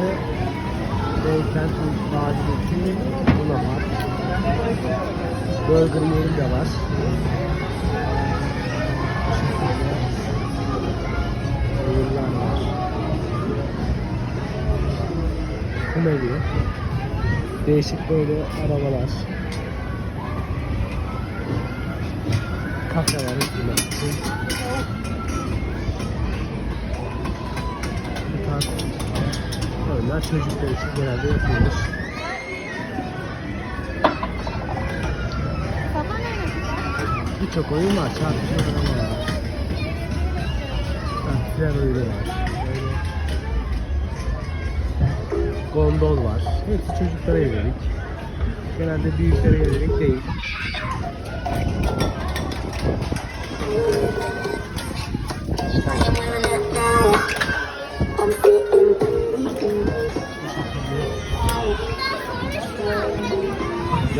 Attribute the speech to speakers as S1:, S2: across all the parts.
S1: burası Beykent Vadideki Bulamar. Burger yeri de var. Oyunlar var. Kumeli. Değişik böyle arabalar. Kafe var oyunlar çocuklar için genelde yapılmış. Birçok oyun var. Çarpışma araba var. Tren oyunu var. Gondol var. Hepsi çocuklara yönelik. Genelde büyüklere yönelik değil.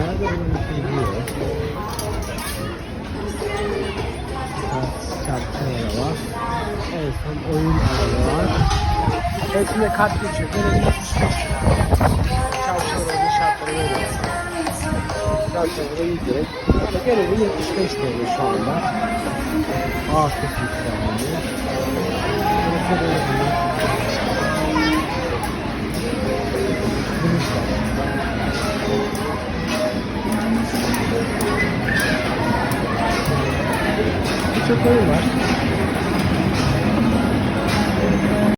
S1: Nerede bunun için gidiyor? Çarpışma var. En son oyun araba var. Hepsinde kart geçiyor. Böyle 75 lira. Çarpışma oyunu şartları böyle. Çarpışma 100 lira. Genelde 75 lira şu anda. Ağustos itibariyle. Burası böyle bir 都可以玩。